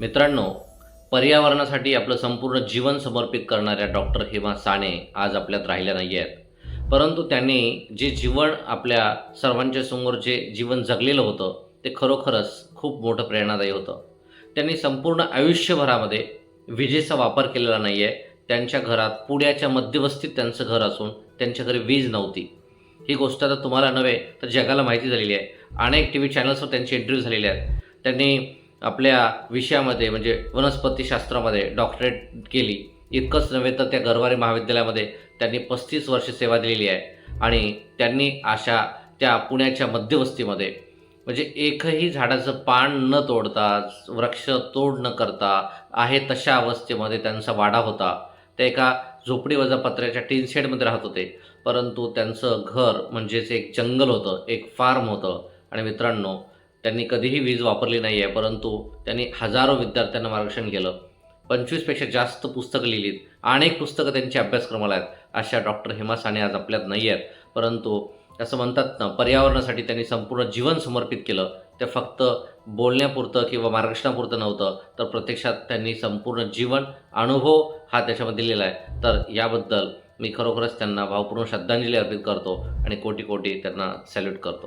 मित्रांनो पर्यावरणासाठी आपलं संपूर्ण जीवन समर्पित करणाऱ्या डॉक्टर हेमा साने आज आपल्यात राहिल्या नाही आहेत परंतु त्यांनी जे जीवन आपल्या सर्वांच्या समोर जे जीवन जगलेलं होतं ते खरोखरच खूप मोठं प्रेरणादायी होतं. त्यांनी संपूर्ण आयुष्यभरामध्ये विजेचा वापर केलेला नाही आहे त्यांच्या घरात पुण्याच्या मध्यवस्तीत त्यांचं घर असून त्यांच्या घरी वीज नव्हती. ही गोष्ट आता तुम्हाला नव्हे तर जगाला माहिती झालेली आहे. अनेक टी व्ही चॅनल्सवर त्यांची इंटरव्ह्यू झालेले आहेत. त्यांनी आपल्या विषयामध्ये म्हणजे वनस्पतीशास्त्रामध्ये डॉक्टरेट केली. इतकंच नव्हे तर त्या गरवारे महाविद्यालयामध्ये त्यांनी पस्तीस वर्ष सेवा दिलेली आहे. आणि त्यांनी अशा त्या पुण्याच्या मध्यवस्तीमध्ये म्हणजे एकही झाडाचं पान न तोडता वृक्ष तोड न करता आहे तशा अवस्थेमध्ये त्यांचा वाडा होता. ते एका झोपडीवजा पत्र्याच्या टीन शेडमध्ये राहत होते. परंतु त्यांचं घर म्हणजेच एक जंगल होतं एक फार्म होतं. आणि मित्रांनो त्यांनी कधीही वीज वापरली नाही आहे परंतु त्यांनी हजारो विद्यार्थ्यांना मार्गदर्शन केलं. पंचवीसपेक्षा जास्त पुस्तकं लिहिलीत. अनेक पुस्तकं त्यांच्या अभ्यासक्रमाला आहेत अशा डॉक्टर हेमा साने आज आपल्यात नाही आहेत परंतु असं म्हणतात ना पर्यावरणासाठी त्यांनी संपूर्ण जीवन समर्पित केलं. ते फक्त बोलण्यापुरतं किंवा मार्गदर्शनापुरतं नव्हतं तर प्रत्यक्षात त्यांनी संपूर्ण जीवन अनुभव हा त्याच्यामध्ये दिलेला आहे. तर याबद्दल मी खरोखरच त्यांना भावपूर्ण श्रद्धांजली अर्पित करतो आणि कोटी कोटी त्यांना सॅल्यूट करतो.